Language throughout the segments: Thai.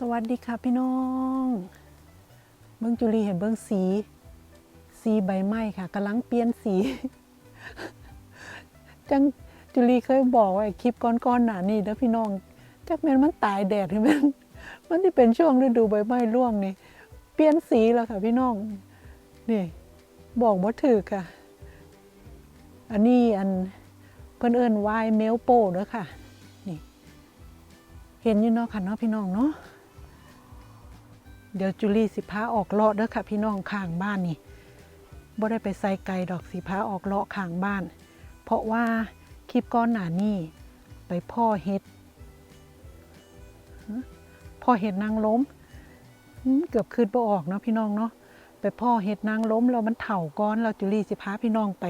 สวัสดีค่ะพี่น้อง เบิ้งจุลีเห็นเบิ้งสี สีใบไม้ค่ะกำลังเปลี่ยนสี จังจุลีเคยบอกว่าไอ้คลิปก้อนๆหนานี่เด้อพี่น้องจักแมนมันตายแดดหรือแม่นมันที่เป็นช่วงฤดูใบไม้ร่วงนี่เปลี่ยนสีแล้วค่ะพี่น้องนี่บอกว่าถือค่ะ อันนี้อันเพิ่นเอิ้นวายเมลโปเด้อค่ะนี่เห็นอยู่เนาะค่ะเนาะพี่น้องเนาะ เดี๋ยวจุลีสิพาออกเลาะเด้อค่ะ พี่น้องข้างบ้านนี่บ่ได้ไปใส่ไก่ดอกสิพาออกเลาะข้างบ้าน เพราะว่าคลิปก้อนหนานี่ไปพ่อเห็ดพ่อเห็ดนางล้มเกือบคืนบ่ออกเนาะพี่น้องเนาะไปพ่อเห็ดนางล้มแล้วมันเถ่าก้อนเราจุลีสิพาพี่น้องไป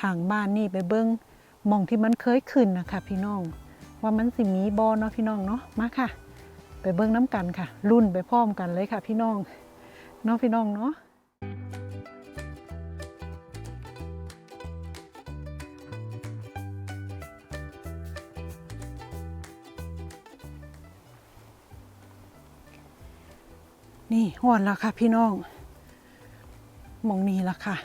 ข้างบ้านนี่ไปเบิ้งมองที่มันเคยขึ้นนะคะพี่น้อง ว่ามันสิมีบอเนาะพี่น้องเนาะมาค่ะ ไปเบิ้งน้ำกันค่ะ รุ่นไปพร้อมกันเลยค่ะ พี่น้องเนาะพี่น้องเนาะนี่หอดแล้วค่ะพี่น้องมองนี้ละค่ะ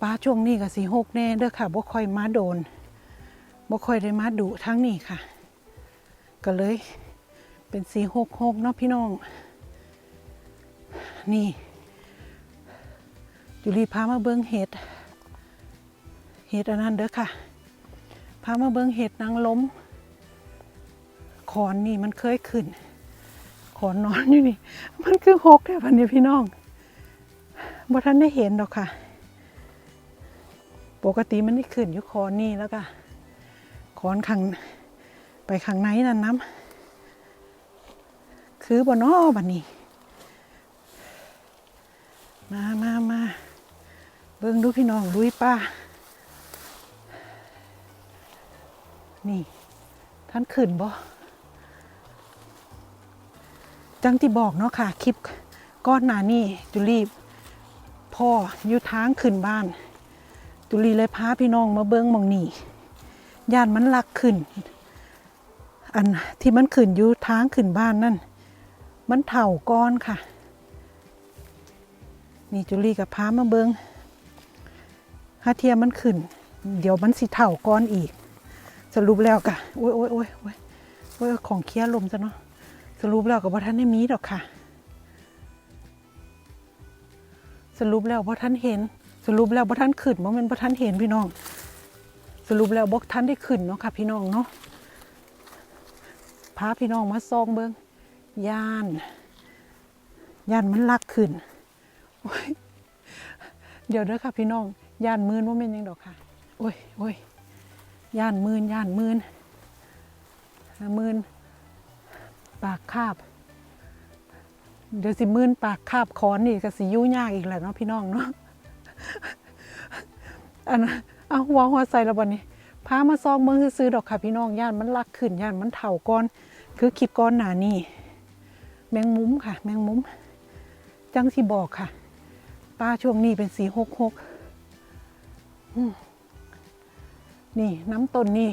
ป้าช่วงนี้ก็สีหกแน่เด้อค่ะบ่ค่อยมาโดนบ่ค่อยได้มาดุทั้งนี้ค่ะ ก็เลย เป็นสีหกหกเนาะพี่น้อง นี่จุลีพามาเบิ้งเห็ด เห็ดอันนั้นเด้อค่ะ พามาเบิ้งเห็ดนางล้ม ขอนนี่มันเคยขึ้น ขอนนอนอยู่นี่ มันคือหกแค่พันนี้พี่น้องบ่ท่านได้เห็นดอกค่ะ ปกติมันได้ขึ้นอยู่ขอนนี่แล้วก็ขอนข้างไปข้างในนั่นน้ำ คือบนอ้อบันนี้ มามามาเบิ่งดูพี่น้องลุยป้า นี่ ท่านขึ้นบ่จังที่บอกเนาะค่ะ คลิปก้อนหนานี่จุลีพ่ออยู่ทางขึ้นบ้าน จุลีเลยพาพี่น้องมาเบิ่งมองนี่ย่านมันลักขึ้น อันที่มันขึ้นอยู่ทางขึ้นบ้านนั่น มันเถ่าก้อนค่ะ นี่จุลีกับพามาเบิงฮาเทียมันขึ้น เดี๋ยวมันสิเถ่าก้อนอีก สรุปแล้วกะโอ้ยโอ้ยโอ้ยโอ้ยโอ้ยของเคี้ยลมซะเนาะสรุปแล้วกับว่าท่านได้มีดอกค่ะ สรุปแล้วว่าท่านเห็น สรุปแล้วว่าท่านขึ้นว่ามันว่าท่านเห็นพี่น้อง สรุปแล้วบอกท่านได้ขึ้นเนาะค่ะ พี่น้องเนาะพาพี่น้องมาซองเบิง ย่านย่านมันลักขึ้น เดี๋ยวเด้อค่ะพี่น้องย่านมืนว่าเป็นยังดอกค่ะ โอ้ยโอ้ยย่านมืนย่านมืนมืนปากคาบ เดี๋ยวสิมืนปากคาบคอนนี่ก็สิยุ่ยากอีกแหละเนาะพี่น้องเนาะอันนั้นเอาหัวหัวใส่แล้ววันนี้พามาซองเมืองซื้อดอกค่ะพี่น้องย่านมันลักขึ้นย่านมันเถ่าก้อน คือคลิปก้อนหนานี่ แมงมุมค่ะ แมงมุมจังที่บอกค่ะป้าช่วงนี้เป็นสีหกหกนี่น้ำต้นนี่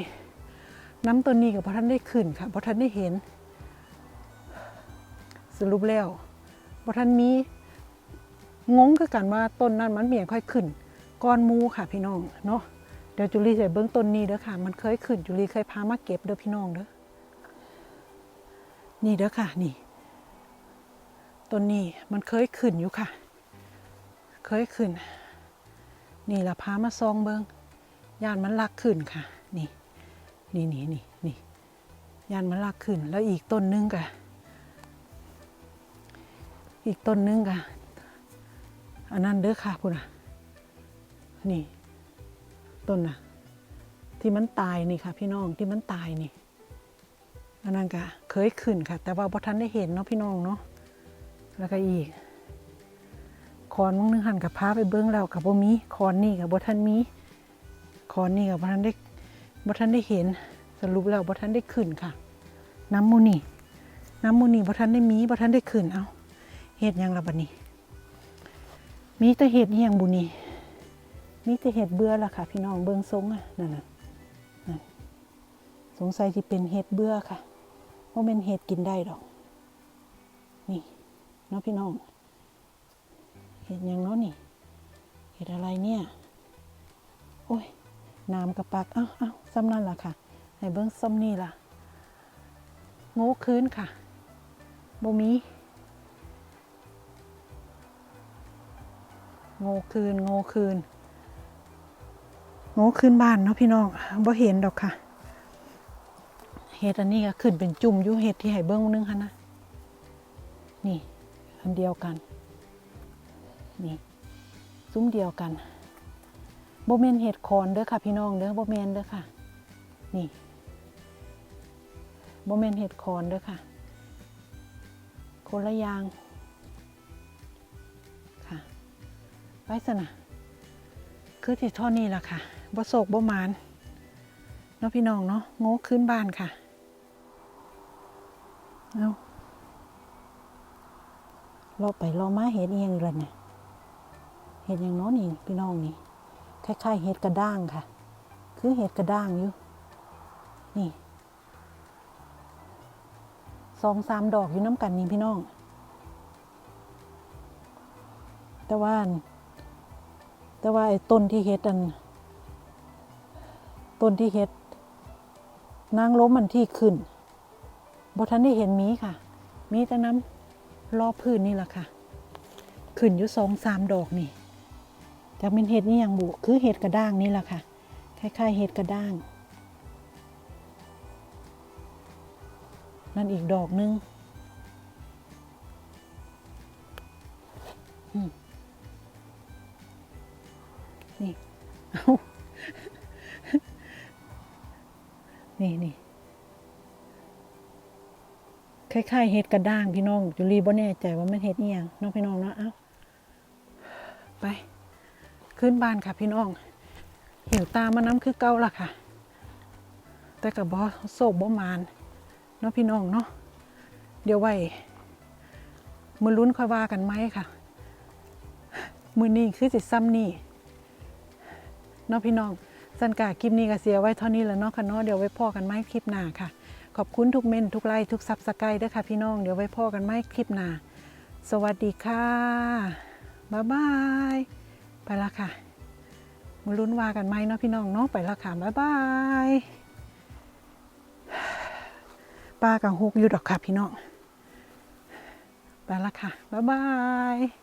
น้ำต้นนี้กับพระท่านได้ขึ้นค่ะพระท่านได้เห็น สรุปแล้วพระท่านมีงงคือกันว่าต้นนั้นมันเบี่ยงค่อยขึ้นก้อนมูค่ะพี่น้องเนาะเดี๋ยวจุลีใส่เบื้องต้นนี้เด้อค่ะ มันเคยขึ้นจุลีเคยพามาเก็บเด้อพี่น้องเด้อนี่เด้อค่ะนี่ ต้นนี้มันเคยขึ้นอยู่ค่ะ เคยขึ้น นี่ละพามาซองเบิงยานมันลักขึ้นค่ะ นี่ นี่นี่นี่นี่ยานมันลักขึ้น แล้วอีกต้นนึงกะอีกต้นนึงกะอันนั้นเด้อค่ะพุ่นอะ นี่ต้นน่ะ ที่มันตายนี่ค่ะ พี่น้องที่มันตายนี่อันนั้นก็เคยขึ้นค่ะ แต่ว่าพอท่านได้เห็นเนาะพี่น้องเนาะ แล้วก็อีกคอนมึงนึงหันกับพาไปเบิ้องแล้วกับบ่มีคอนนี่กับบ่ท่านมีคอนนี่กับบ่ท่านได้บ่ท่านได้เห็นสรุปแล้วบ่ท่านได้ขึ้นค่ะ น้ำมูนี่น้ำมูนี่บ่ท่านได้มีบ่ท่านได้ขึ้นเอาเห็ดยังละบัดนี้ มีแต่เห็ดเฮียงบุนี่มีแต่เห็ดเบื่อละค่ะ พี่น้องเบิ้องทรงอะนั่นน่ะสงสัยที่เป็นเห็ดเบื่อค่ะว่าะเป็นเห็ดกินได้ดอก เนาะพี่น้อง เห็ดยังเนาะนี่ เห็ดอะไรเนี่ย โอ้ยน้ำกระปัก เอ้าเอ้าซ้ำนั่นล่ะค่ะ ให้เบิ้งซ้ำนี่ล่ะ โง่คืนค่ะบ่มีโง่คืนโง่คืนโง่คืนบ้านเนาะพี่น้องบ่เห็นดอกค่ะเห็ดอันนี้ก็ขึ้นเป็นจุ่มอยู่เห็ดที่ให้เบิ้งนึงค่ะนะ นี่ อันเดียวกัน นี่ ซุ้มเดียวกันโบเมนเห็ดคอนเด้อค่ะ พี่น้องเด้อโบเมนเด้อค่ะ นี่โบเมนเห็ดคอนเด้อค่ะ คนละยาง ค่ะ ไว้สนะคือที่ท่อนี้ล่ะค่ะบ่โศกบ่หมานเนาะพี่น้องเนาะโง่ขึ้นบ้านค่ะ เอา เราไปเรามาเห็ดเอียงเลยเนี่ยเห็ดอย่างน้นนี่พี่น้องนี่คล้ายๆเห็ดกระด้างค่ะ คือเห็ดกระด้างอยู่ นี่สองสามดอกอยู่น้ำกันนี่พี่น้อง แต่ว่า แต่ว่าไอ้ต้นที่เห็ดอันต้นที่เห็ดนางล้มมันที่ขึ้นบ่ทันได้เห็นมีค่ะ มีแต่น้ำ รอบพื้นนี่แหละค่ะ ขึ้นอยู่สองสามดอกนี่จากเป็นเห็ดนี่ยังบุคือเห็ดกระด้างนี่แหละค่ะ คล้ายๆเห็ดกระด้าง นั่นอีกดอกนึงนี่ เอา นี่นี่ คล้ายๆเห็ดกระด้างพี่น้องจุลีบ่แน่ใจว่ามันเห็ดนี่ยังน้องพี่น้องเนาะเอ้าไป ขึ้นบ้านค่ะพี่น้องหิวตามมาน้ำคือเก่าละค่ะ แต่กับบอโศกบ่มานเนาะพี่น้องเนาะเดี๋ยวไว้มือลุ้นค่อยว่ากันไหมค่ะ มือนี้คือสิซ้ำนี่เนาะพี่น้องสันกาคลิปนี้ก็เสียไว้เท่านี้แล้วเนาะค่ะเนาะเดี๋ยวไว้พ่อกันไหมคลิปหน้าค่ะ ขอบคุณทุกเม่นทุกไลค์ทุกซับสไครต์ด้วยค่ะพี่น้อง เดี๋ยวไว้พ่อกันไหมคลิปหน้า สวัสดีค่ะ บ๊ายบาย ไปละค่ะมาลุ้นว่ากันไหมเนาะพี่น้องเนาะไปละค่ะ บ๊ายบายป้ากับฮุกอยู่ดอกค่ะพี่น้อง ไปละค่ะ บ๊ายบาย